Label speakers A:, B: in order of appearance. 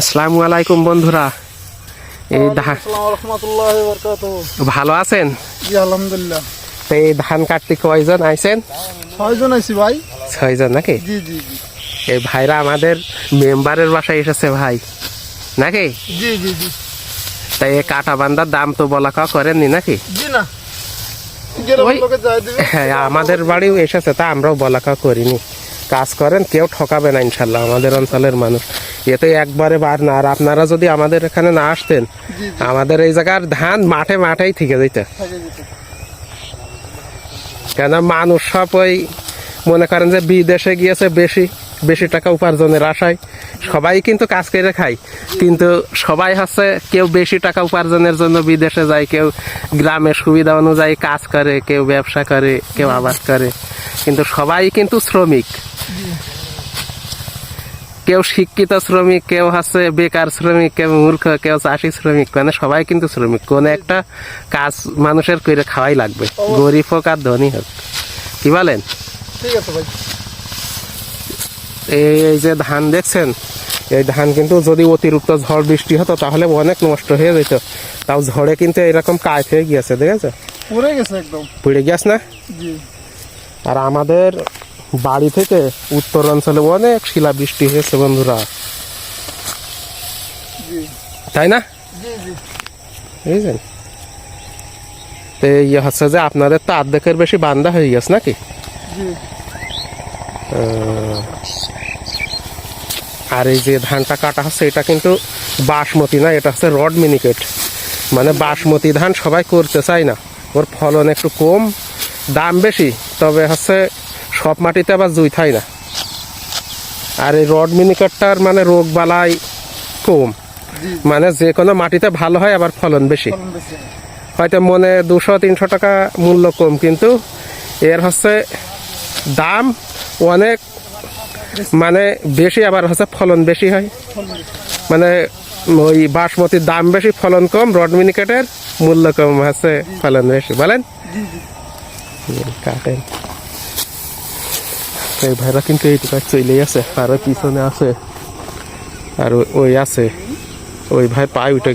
A: আসসালামু আলাইকুম বন্ধুরা। এই ধান ভালো আছেন?
B: জি আলহামদুলিল্লাহ।
A: তো এই ধান কাটতে কয়জন আইছেন?
B: ছয়জন আছি ভাই।
A: ছয়জন নাকি?
B: জি জি জি।
A: এই ভাইরা আমাদের মেম্বারের বাসায় এসেছে ভাই। নাকি?
B: জি জি জি।
A: তাই এই কাটা বান্দার দাম তো বলা কা করেননি নাকি?
B: জি না।
A: হ্যাঁ আমাদের বাড়িও এসেছে তা আমরাও বলা কা করিনি। কাজ করেন কেউ ঠকাবে না ইনশাল্লাহ আমাদের অঞ্চলের মানুষ। এতে একবারে বার না। আর আপনারা যদি আমাদের এখানে না আসতেন আমাদের এই জায়গার ধান মাঠে মাঠেই থেকে যেত।
B: থাকে যেত।
A: কেন মানুষ সব ওই মনে করেন যে বিদেশে গিয়েছে বেশি বেশি টাকা উপার্জনের আশায়। সবাই কিন্তু কাজ করে খায়। কিন্তু সবাই হচ্ছে কেউ বেশি টাকা উপার্জনের জন্য বিদেশে যায় কেউ গ্রামের সুবিধা অনুযায়ী কাজ করে কেউ ব্যবসা করে কেউ আবাদ করে। কিন্তু সবাই কিন্তু শ্রমিক। কেউ শিক্ষিত শ্রমিক কেউ হচ্ছে বেকার শ্রমিক কেউ মূর্খ কেউ চাষি শ্রমিক মানে সবাই কিন্তু শ্রমিক। কোন একটা কাজ মানুষের করে খাওয়াই লাগবে। গরিব হোক আর ধনী হোক। কি বলেন?
B: ঠিক আছে ভাই।
A: এই যে ধান দেখছেন এই ধান কিন্তু যদি অতিরিক্ত ঝড় বৃষ্টি হতো তাহলে অনেক নষ্ট হয়ে যেত। তাও ঝড়ে কিন্তু এরকম কাজ হয়ে গিয়েছে দেখেছ
B: পড়ে গেছে একদম।
A: পড়ে গিয়াস না? আর আমাদের বাড়ি থেকে উত্তরাঞ্চলে অনেক শিলা বৃষ্টি হয়েছে বন্ধুরা। তাই না? বুঝলেন? তো ইয়ে হচ্ছে যে আপনাদের তো আর্ধেকের বেশি বান্দা হয়ে গেছে নাকি? আর এই যে ধানটা কাটা হচ্ছে, এটা কিন্তু বাসমতি না, এটা হচ্ছে রড মিনিকেট। মানে বাসমতি ধান সবাই করতে চায় না। ওর ফলন একটু কম, দাম বেশি, তবে হচ্ছে সব মাটিতে আবার জুই থাই না। আর এই রড মিনিকেটটার মানে রোগ বালাই কম। মানে যে কোনো মাটিতে ভালো হয় আবার ফলন বেশি। হয়তো মনে দুশো তিনশো টাকা মূল্য কম কিন্তু এর হচ্ছে দাম অনেক মানে বেশি আবার হচ্ছে ফলন বেশি হয়। মানে ওই বাসমতির দাম বেশি ফলন কম রড মিনিকেটের মূল্য কম হচ্ছে ফলন বেশি। বলেন? কাটেন। এই ভাইরা কিন্তু এইটুকু চলেই আছে, আর পিছনে আছে, আর ওই আছে, ওই ভাই পায়ে উঠে